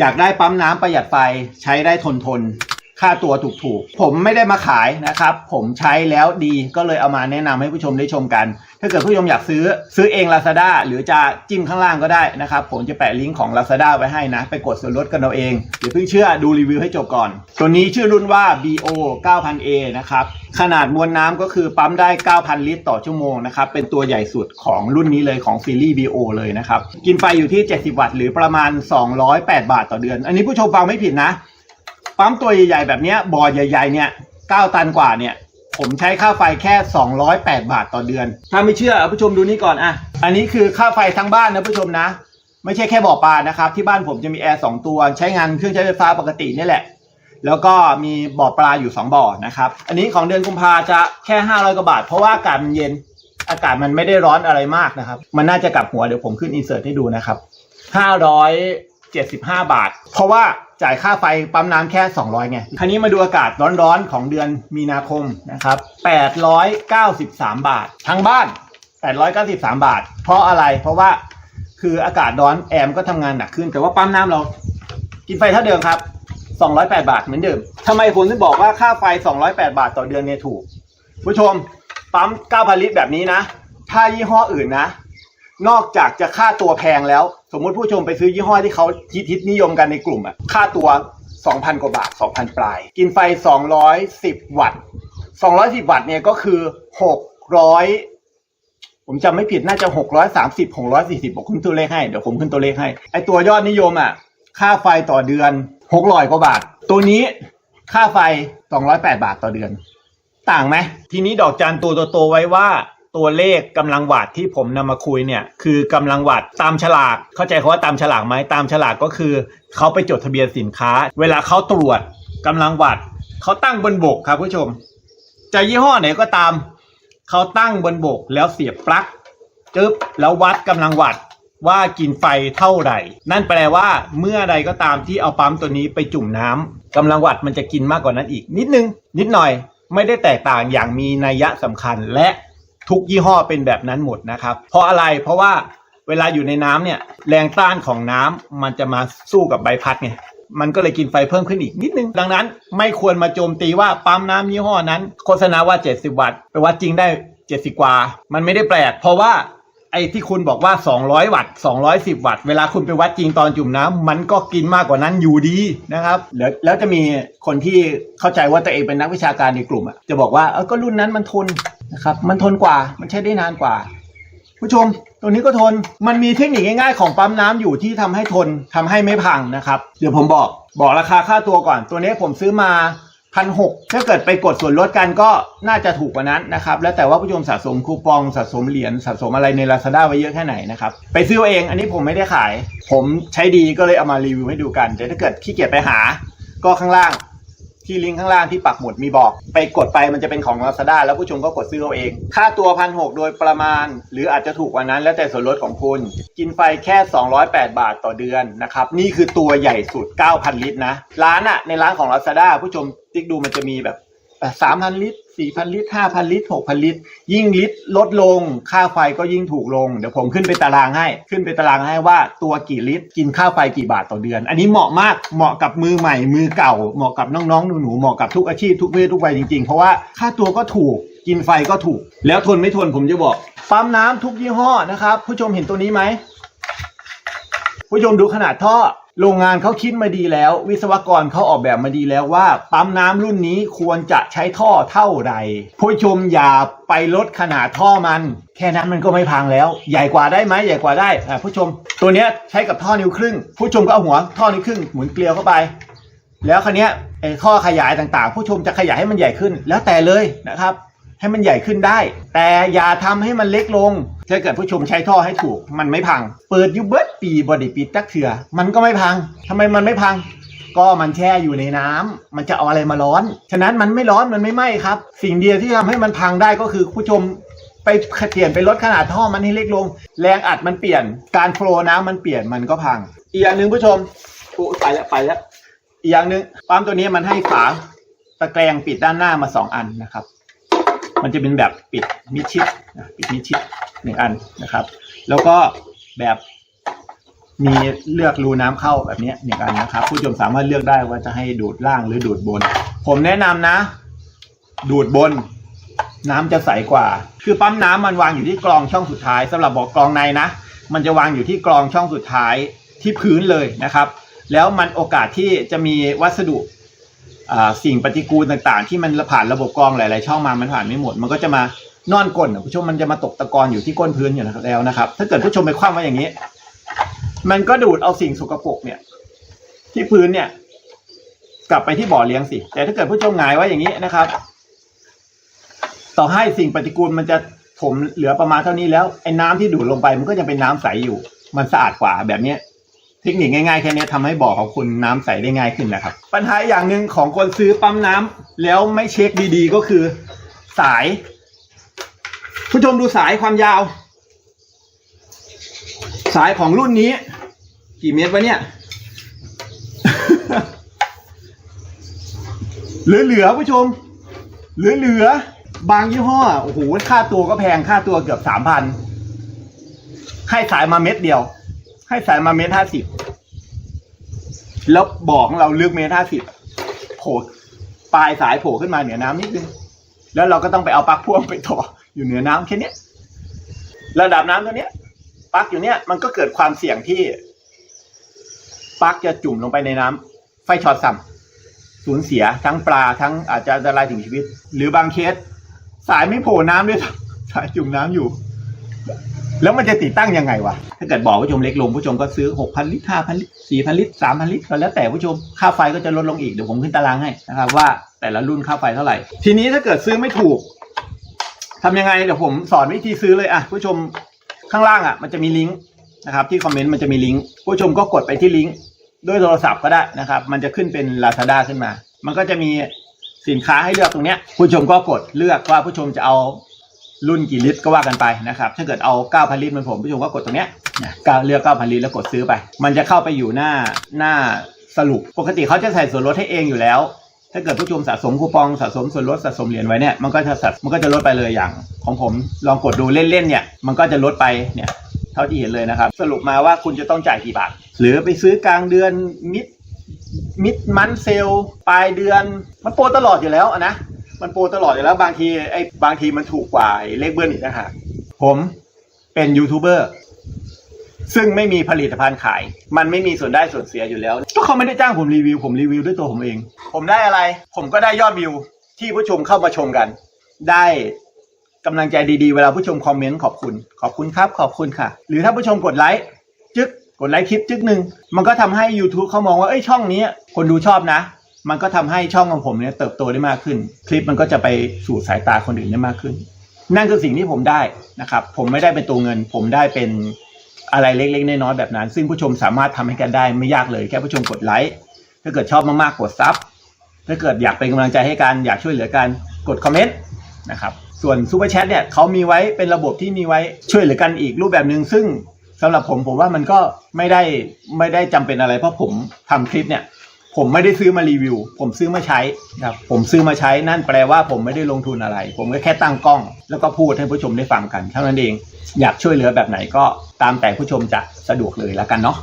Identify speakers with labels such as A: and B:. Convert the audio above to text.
A: อยากได้ปั๊มน้ำประหยัดไฟใช้ได้ทนทน ค่าตัวถูกๆ ผมไม่ได้มาขายนะครับ ผมใช้แล้วดีก็เลยเอามาแนะนำให้ผู้ชมได้ชมกัน ถ้าเกิดผู้ชมอยากซื้อซื้อเอง Lazada หรือจะจิ้มข้างล่างก็ได้นะครับ ผมจะแปะลิงก์ของ Lazada ไว้ให้นะ ไปกดส่วนลดกันเอาเองอย่าเพิ่งเชื่อดูรีวิวให้จบก่อน ตัวนี้ชื่อรุ่นว่า BO 9000A นะครับ ขนาดมวลน้ำก็คือปั๊มได้ 9,000 ลิตรต่อชั่วโมงนะครับ เป็นตัวใหญ่สุดของรุ่นนี้เลยของซีรีส์ BO เลยนะครับ กินไฟอยู่ที่ 70 วัตต์หรือประมาณ 208 บาทต่อเดือน อันนี้ผู้ชมฟังไม่ผิดนะ ปั๊มตัวใหญ่ๆแบบเนี้ยบ่อใหญ่ ๆ เนี่ย9ตันกว่าเนี่ย ผมใช้ค่าไฟแค่ 208 บาทต่อเดือน ถ้าไม่เชื่อผู้ชมดูนี่ก่อนอะ อันนี้คือค่าไฟทั้งบ้านนะผู้ชมนะ ไม่ใช่แค่บ่อปลานะครับ ที่บ้านผมจะมีแอร์สองตัว ใช้งานเครื่องใช้ไฟฟ้าปกตินี่แหละ แล้วก็มีบ่อปลาอยู่ 2 บ่อนะครับ อันนี้ของเดือนกุมภาจะแค่ 500กว่าบาท เพราะว่าอากาศมันเย็น อากาศมันไม่ได้ร้อนอะไรมากนะครับ มันน่าจะกลับหัวเดี๋ยวผมขึ้นอินเสิร์ตให้ดูนะครับ 575 บาท เพราะว่าจ่ายค่าไฟปั๊มน้ำแค่ 200ไงคราวนี้มาดูอากาศร้อนๆของเดือนมีนาคมนะครับ893 บาท ทั้งบ้าน 893 บาท เพราะอะไรเพราะว่าคืออากาศร้อนแอมก็ทำงานหนักขึ้น แต่ว่าปั๊มน้ำเรากินไฟเท่าเดิมครับ 208 บาทเหมือนเดิมทำไมผมถึงบอกว่าค่าไฟ 208 บาทต่อเดือนเนี่ยถูก ผู้ชมปั๊ม 9,000 ลิตรแบบนี้นะ ถ้ายี่ห้ออื่นนะ นอกจากจะค่าตัวแพงแล้ว สมมุติผู้ชมไปซื้อยี่ห้อที่เขาฮิตฮิตนิยมกันในกลุ่มอะค่าตัว 2,000 กว่าบาท 2,000 ปลาย กินไฟ 210 วัตต์ 210 วัตต์เนี่ยก็คือ 600ผมจำไม่ผิดน่าจะ 630 640ผมขึ้นตัวเลขให้ เดี๋ยวผมขึ้นตัวเลขให้ ไอตัวยอดนิยมอะ ค่าไฟต่อเดือน600กว่าบาท ตัวนี้ค่าไฟ 208 บาทต่อเดือน ต่างไหม ทีนี้ดอกจันตัวโตๆไว้ว่า ตัวเลขกำลังวัตที่ผมนำมาคุยเนี่ยคือกำลังวัตตามฉลาก เข้าใจเขาว่าตามฉลากไหมตามฉลากก็คือเขาไปจดทะเบียนสินค้า เวลาเขาตรวจกำลังวัตเขาตั้งบนบกครับผู้ชม จะยี่ห้อไหนก็ตามเขาตั้งบนบกแล้วเสียบปลั๊กจึ๊บแล้ววัดกำลังวัตว่ากินไฟเท่าไหร่ นั่นแปลว่าเมื่อใดก็ตามที่เอาปั๊มตัวนี้ไปจุ่มน้ำกำลังวัตมันจะกินมากกว่านั้นอีก นิดนึง นิดหน่อยไม่ได้แตกต่างอย่างมีนัยยะสำคัญและ ทุกยี่ห้อเป็นแบบนั้นหมดนะครับ เพราะอะไรเพราะว่าเวลาอยู่ในน้ำเนี่ยแรงต้านของน้ำมันจะมาสู้กับใบพัดไงมันก็เลยกินไฟเพิ่มขึ้นอีกนิดนึง ดังนั้นไม่ควรมาโจมตีว่าปั๊มน้ำยี่ห้อนั้น โฆษณาว่า 70 วัตต์ไปวัดจริงได้ 70 กว่า มันไม่ได้แปลก เพราะว่าไอ้ที่คุณบอกว่า 200 วัตต์ 210 วัตต์ เวลาคุณไปวัดจริงตอนจุ่มน้ำมันก็กินมากกว่านั้นอยู่ดีนะครับแล้วแล้วจะมีคนที่เข้าใจว่าตัวเองเป็นนักวิชาการในกลุ่มอะจะบอกว่าเออก็รุ่นนั้นมันทน นะครับ มันทนกว่ามันใช้ได้นานกว่า ผู้ชมตัวนี้ก็ทนมันมีเทคนิคง่ายๆของปั๊มน้ำอยู่ที่ทำให้ทนทำให้ไม่พังนะครับ เดี๋ยวผมบอกบอกราคาค่าตัวก่อน ตัวนี้ผมซื้อมาพันหกถ้าเกิดไปกดส่วนลดกันก็น่าจะถูกกว่านั้นนะครับ แล้วแต่ว่าผู้ชมสะสมคูปองสะสมเหรียญสะสมอะไรใน Lazada ไว้เยอะแค่ไหนนะครับ ไปซื้อเองอันนี้ผมไม่ได้ขาย ผมใช้ดีก็เลยเอามารีวิวให้ดูกันแต่ถ้าเกิดขี้เกียจไปหา ก็ข้างล่าง ที่ลิงก์ข้างล่างที่ปักหมุดมีบอก ไปกดไปมันจะเป็นของ Lazada แล้วผู้ชมก็กดซื้อเอาเอง ค่าตัวพันหโดยประมาณ หรืออาจจะถูกกว่านั้นแล้วแต่ส่วนลดของคุณ กินไฟแค่ 208 บาทต่อเดือนนะครับ นี่คือตัวใหญ่สุด 9,000 ลิตรนะ ร้านอะในร้านของ Lazada ผู้ชมติ๊กดูมันจะมีแบบ สามพันลิตรสี่พันลิตรห้าพันลิตรหกพันลิตร ยิ่งลิตรลดลง ค่าไฟก็ยิ่งถูกลง เดี๋ยวผมขึ้นไปตารางให้ ขึ้นไปตารางให้ว่าตัวกี่ลิตร กินค่าไฟกี่บาทต่อเดือน อันนี้เหมาะมาก เหมาะกับมือใหม่ มือเก่า เหมาะกับน้องๆ หนูๆ เหมาะกับทุกอาชีพทุกเพศทุกวัยจริงๆ เพราะว่าค่าตัวก็ถูก กินไฟก็ถูก แล้วทนไม่ทนผมจะบอก ปั๊มน้ำทุกยี่ห้อนะครับ ผู้ชมเห็นตัวนี้ไหม ผู้ชมดูขนาดท่อ โรงงานเขาคิดมาดีแล้ว วิศวกรเขาออกแบบมาดีแล้วว่า ปั๊มน้ำรุ่นนี้ควรจะใช้ท่อเท่าไหร่ผู้ชมอย่าไปลดขนาดท่อมัน แค่นั้นมันก็ไม่พังแล้ว ใหญ่กว่าได้ไหมใหญ่กว่าได้อ่าผู้ชม ตัวเนี้ยใช้กับท่อนิ้วครึ่ง ผู้ชมก็เอาหัวท่อนิ้วครึ่งหมุนเกลียวเข้าไป แล้วคันนี้ยไอ้ข้อขยายต่างๆ ผู้ชมจะขยายให้มันใหญ่ขึ้น แล้วแต่เลยนะครับ ให้มันใหญ่ขึ้นได้ แต่อย่าทำให้มันเล็กลงถ้าเกิดผู้ชมใช้ท่อให้ถูก มันไม่พัง เปิดอยูเบิร์ดปีบอดี้ปิดจักเถื่อมันก็ไม่พังทำไมมันไม่พัง ก็มันแช่อยู่ในน้ำมันจะเอาอะไรมาร้อน ฉะนั้นมันไม่ร้อนมันไม่ไหม้ครับ สิ่งเดียวที่ทำให้มันพังได้ก็คือผู้ชมไปเปลี่ยนไปลดขนาดท่อมันให้เล็กลง แรงอัดมันเปลี่ยน การโฟลว์น้ำมันเปลี่ยนมันก็พัง อีกอย่างหนึ่งผู้ชมอุ๊ยไปแล้วไปแล้วอีกอย่างหนึ่งปั๊มตัวนี้มันให้ฝาตะแกรงปิดด้านหน้ามาสองอันนะครับ มันจะเป็นแบบปิดมิดชิดนะปิดมิดชิดหนึ่งอันนะครับ แล้วก็แบบมีเลือกรูน้ำเข้าแบบนี้ยอย่างกันนะครับ ผู้ชมสามารถเลือกได้ว่าจะให้ดูดล่างหรือดูดบน ผมแนะนำนะ ดูดบน น้ำจะใสกว่า คือปั๊มน้ำมันวางอยู่ที่กรองช่องสุดท้ายสำหรับบอกกรองในนะ มันจะวางอยู่ที่กรองช่องสุดท้ายที่พื้นเลยนะครับ แล้วมันโอกาสที่จะมีวัสดุ สิ่งปฏิกูลต่างๆ ที่มันผ่านระบบกรองหลาย ๆ ช่องมามันผ่านไม่หมด มันก็จะมานอนก้นนผู้ชมมันจะมาตกตะกอนอยู่ที่ก้นพื้นอยู่แล้วนะครับ ถ้าเกิดผู้ชมไปคว่ำไว้อย่างนี้ มันก็ดูดเอาสิ่งสกปรกเนี่ย ที่พื้นเนี่ย กลับไปที่บ่อเลี้ยงสิ แต่ถ้าเกิดผู้ชมหงายไว้อย่างนี้นะครับ ต่อให้สิ่งปฏิกูลมันจะถมเหลือประมาณเท่านี้แล้วไอ้น้ำที่ดูดลงไป มันก็ยังเป็นน้ำใสอยู่ มันสะอาดกว่าแบบเนี้ย ทคนิคง่ายๆแค่นี้ทำให้บ่อของคุณน้ำใสได้ง่ายขึ้นนะครับ ปัญหาอย่างหนึ่งของคนซื้อปั๊มน้ำแล้วไม่เช็คดีๆก็คือสาย ผู้ชมดูสายความยาว สายของรุ่นนี้ กี่เมตรวะเนี่ยเหลือๆผู้ชม เหลือๆบางยี่ห้อโอ้โหค่าตัวก็แพงค่าตัวเกือบสามพันให้สายมาเม็ดเดียว ให้สายมาเมตรห้าสิบแล้วบอกของเราลึกเมตรห้าสิบโผล่ปลายสายโผล่ขึ้นมาเหนือน้ำนิดนึงแล้วเราก็ต้องไปเอาปลั๊กพ่วงไปต่ออยู่เหนือน้ำแค่นี้ระดับน้ำตัวเนี้ยปลั๊กอยู่เนี้ยมันก็เกิดความเสี่ยงที่ปลั๊กจะจุ่มลงไปในน้ำไฟช็อตซ้ำสูญเสียทั้งปลาทั้งอาจจะอันตรายถึงชีวิต หรือบางเคส สายไม่โผล่น้ำด้วยสายจุ่มน้ำอยู่ แล้วมันจะติดตั้งยังไงวะ ถ้าเกิดบอกผู้ชมเล็กลงผู้ชมก็ซื้อ 6,000 ลิตร 5,000 ลิตร 4,000 ลิตร 3,000 ลิตรก็แล้วแต่ผู้ชม ค่าไฟก็จะลดลงอีก เดี๋ยวผมขึ้นตารางให้นะครับว่าแต่ละรุ่นค่าไฟเท่าไหร่ ทีนี้ถ้าเกิดซื้อไม่ถูกทำยังไงเดี๋ยวผมสอนวิธีซื้อเลยอะผู้ชมข้างล่างอะมันจะมีลิงก์นะครับที่คอมเมนต์มันจะมีลิงก์ผู้ชมก็กดไปที่ลิงก์ด้วยโทรศัพท์ก็ได้นะครับ มันจะขึ้นเป็น Lazada ขึ้นมา มันก็จะมีสินค้าให้เลือกตรงเนี้ยผู้ชมก็กดเลือกว่าผู้ชมจะเอา รุ่นกี่ลิตรก็ว่ากันไปนะครับถ้าเกิดเอา 9,000 ลิตรเหมันผมผู้ชมก็กดตรงเนี้ยนะเลือก 9,000 ลิตรแล้วกดซื้อไป มันจะเข้าไปอยู่หน้าหน้าสรุป ปกติเขาจะใส่ส่วนลดให้เองอยู่แล้ว ถ้าเกิดผู้ชมสะสมคูปองสะสมส่วนลดสะสมเหรียญไว้เนี่ยมันก็จะสะมันก็จะลดไปเลยอย่าง ของผมลองกดดูเล่นๆเนี่ยมันก็จะลดไปเนี่ยเท่าที่เห็นเลยนะครับ สรุปมาว่าคุณจะต้องจ่ายกี่บาทหรือไปซื้อกลางเดือนมิดมิดมันเซลปลายเดือนมันโปรตลอดอยู่แล้วนะ มันโปรตลอดอยู่แล้วบางทีไอ้บางทีมันถูกกว่าไอ้เลขเบิ้ลอีกนะฮะผมเป็นยูทูบเบอร์ซึ่งไม่มีผลิตภัณฑ์ขาย มันไม่มีส่วนได้ส่วนเสียอยู่แล้ว ก็เขาไม่ได้จ้างผมรีวิว ผมรีวิวด้วยตัวผมเอง ผมได้อะไร ผมก็ได้ยอดวิวที่ผู้ชมเข้ามาชมกัน ได้กำลังใจดีๆ เวลาผู้ชมคอมเมนต์ขอบคุณ ขอบคุณครับ ขอบคุณค่ะ หรือถ้าผู้ชมกดไลค์จึ๊กกดไลค์คลิปจึ๊กหนึ่งมันก็ทำให้ YouTube เขามองว่าเอ้ยช่องนี้คนดูชอบนะ มันก็ทำให้ช่องของผมเนี่ยเติบโตได้มากขึ้น คลิปมันก็จะไปสู่สายตาคนอื่นได้มากขึ้น นั่นคือสิ่งที่ผมได้นะครับ ผมไม่ได้เป็นตัวเงิน ผมได้เป็นอะไรเล็กๆน้อยๆแบบนั้น ซึ่งผู้ชมสามารถทำให้กันได้ไม่ยากเลยแค่ผู้ชมกดไลค์ถ้าเกิดชอบมากๆกดซับถ้าเกิดอยากเป็นกำลังใจให้กันอยากช่วยเหลือกันกดคอมเมนต์นะครับส่วนซูเปอร์แชทเนี่ยเขามีไว้เป็นระบบที่มีไว้ช่วยเหลือกันอีกรูปแบบหนึ่งซึ่งสำหรับผมผมว่ามันก็ไม่ได้ไม่ได้จำเป็นอะไรเพราะผมทำคลิปเนี่ย ผมไม่ได้ซื้อมารีวิว ผมซื้อมาใช้ครับ ผมซื้อมาใช้นั่นแปลว่าผมไม่ได้ลงทุนอะไร ผมก็แค่ตั้งกล้อง แล้วก็พูดให้ผู้ชมได้ฟังกันเท่านั้นเอง อยากช่วยเหลือแบบไหนก็ตามแต่ผู้ชมจะสะดวกเลยแล้วกันเนาะ